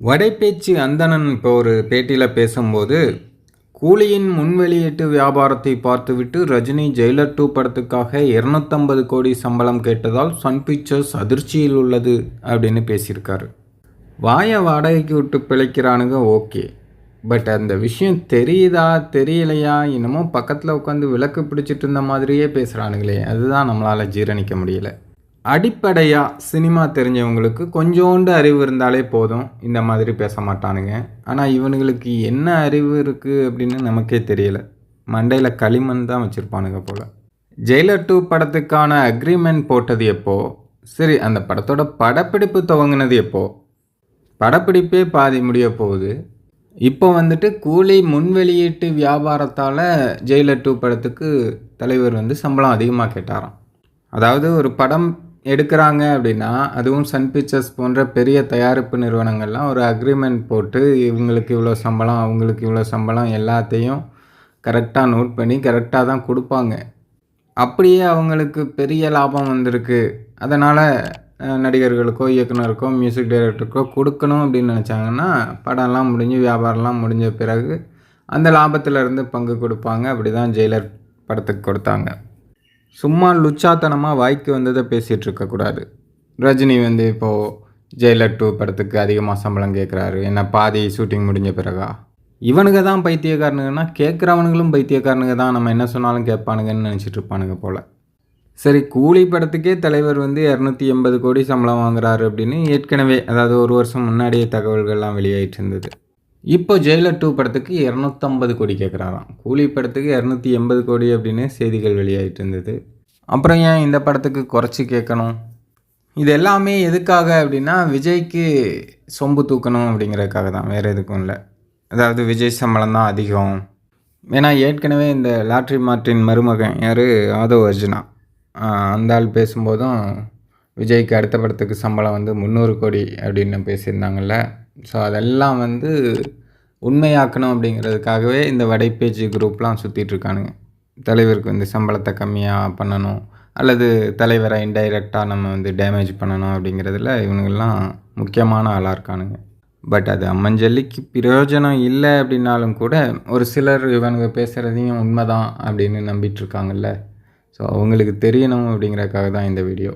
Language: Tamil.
வடைப்பேச்சு அந்தணன் இப்போ ஒரு பேட்டியில் பேசும்போது கூலியின் முன்வெளியீட்டு வியாபாரத்தை பார்த்துவிட்டு ரஜினி ஜெயிலர் டூ படத்துக்காக இரநூத்தம்பது கோடி சம்பளம் கேட்டதால் சன் பிக்சர்ஸ் அதிர்ச்சியில் உள்ளது அப்படின்னு பேசியிருக்காரு. வாயை வாடகைக்கு விட்டு பிழைக்கிறானுங்க ஓகே. பட் அந்த விஷயம் தெரியுதா தெரியலையா என்னமோ பக்கத்தில் உட்காந்து விளக்கு பிடிச்சிட்டு இருந்த மாதிரியே பேசுகிறானுங்களே அதுதான் நம்மளால் ஜீரணிக்க முடியல. அடிப்படையாக சினிமா தெரிஞ்சவங்களுக்கு கொஞ்சோண்டு அறிவு இருந்தாலே போதும். இந்த மாதிரி பேச மாட்டானுங்க. ஆனால் இவனுங்களுக்கு என்ன அறிவு இருக்குது அப்படின்னு நமக்கே தெரியல. மண்டையில் களிமண் தான் வச்சுருப்பானுங்க போல். ஜெயிலர் டூ படத்துக்கான அக்ரிமெண்ட் போட்டது எப்போ? சரி அந்த படத்தோட படப்பிடிப்பு துவங்கினது எப்போ? படப்பிடிப்பே பாதி முடிய போகுது. இப்போ வந்துட்டு கூலி முன்வெளியீட்டு வியாபாரத்தால் ஜெயிலர் டூ படத்துக்கு தலைவர் வந்து சம்பளம் அதிகமாக கேட்டாராம். அதாவது ஒரு படம் எடுக்கிறாங்க அப்படின்னா அதுவும் சன் பிக்சர்ஸ் போன்ற பெரிய தயாரிப்பு நிறுவனங்கள்லாம் ஒரு அக்ரிமெண்ட் போட்டு இவங்களுக்கு இவ்வளோ சம்பளம் அவங்களுக்கு இவ்வளோ சம்பளம் எல்லாத்தையும் கரெக்டாக நோட் பண்ணி கரெக்டாக தான் கொடுப்பாங்க. அப்படியே அவங்களுக்கு பெரிய லாபம் வந்திருக்கு. அதனால் நடிகர்களுக்கோ இயக்குனருக்கோ மியூசிக் டைரக்டருக்கோ கொடுக்கணும் அப்படின்னு நினச்சாங்கன்னா படம்லாம் முடிஞ்சு வியாபாரம்லாம் முடிஞ்ச பிறகு அந்த லாபத்திலேருந்து பங்கு கொடுப்பாங்க. அப்படி தான் ஜெயிலர் படத்துக்கு கொடுத்தாங்க. சும்மா லுச்சாத்தனமாக வாய்க்கு வந்ததை பேசிகிட்டு இருக்கக்கூடாது ரஜினி வந்து இப்போது ஜெயிலர் டூ படத்துக்கு அதிகமாக சம்பளம் கேட்குறாரு என்ன பாதி ஷூட்டிங் முடிஞ்ச பிறகா? இவனுங்க தான் பைத்தியக்காரனுங்கன்னா கேட்குறவனுங்களும் பைத்தியக்காரனுங்க தான். நம்ம என்ன சொன்னாலும் கேட்பானுங்கன்னு நினச்சிட்டு இருப்பானுங்க போல். சரி கூலி படத்துக்கே தலைவர் வந்து இரநூத்தி எண்பது கோடி சம்பளம் வாங்குறாரு அப்படின்னு ஏற்கனவே அதாவது ஒரு வருஷம் முன்னாடியே தகவல்கள்லாம் வெளியாயிட்டு இருந்தது. இப்போ ஜெயிலர் டூ படத்துக்கு இரநூத்தம்பது கோடி கேட்குறாராம் கூலி படத்துக்கு இரநூத்தி எண்பது கோடி அப்படின்னு செய்திகள் வெளியாகிட்டு இருந்தது. அப்புறம் ஏன் இந்த படத்துக்கு குறைச்சி கேட்கணும்? இது எல்லாமே எதுக்காக அப்படின்னா விஜய்க்கு சொம்பு தூக்கணும் அப்படிங்கிறதுக்காக தான். வேறு எதுக்கும் இல்லை. அதாவது விஜய் சம்பளம் தான் அதிகம். ஏன்னா ஏற்கனவே இந்த லாட்ரி மார்ட்டின் மருமகன் யார்? ஆதவ் அர்ஜுனா. அந்த ஆள் பேசும்போதும் விஜய்க்கு அடுத்த படத்துக்கு சம்பளம் வந்து முந்நூறு கோடி அப்படின்னு பேசியிருந்தாங்கல்ல. ஸோ அதெல்லாம் வந்து உண்மையாக்கணும் அப்படிங்கிறதுக்காகவே இந்த வடைப்பேச்சு குரூப்லாம் சுற்றிட்டுருக்கானுங்க தலைவருக்கு வந்து சம்பளத்தை கம்மியாக பண்ணணும் அல்லது தலைவரை இன்டைரக்டாக நம்ம வந்து டேமேஜ் பண்ணணும் அப்படிங்கிறதுல இவனுங்கெல்லாம் முக்கியமான ஆளாக இருக்கானுங்க. பட் அது அம்மஞ்சல்லிக்கு பிரயோஜனம் இல்லை அப்படின்னாலும் கூட ஒரு சிலர் இவனுங்க பேசுகிறதையும் உண்மைதான் அப்படின்னு நம்பிட்டு இருக்காங்கல்ல ஸோ அவங்களுக்கு தெரியணும் அப்படிங்கிறதுக்காக தான் இந்த வீடியோ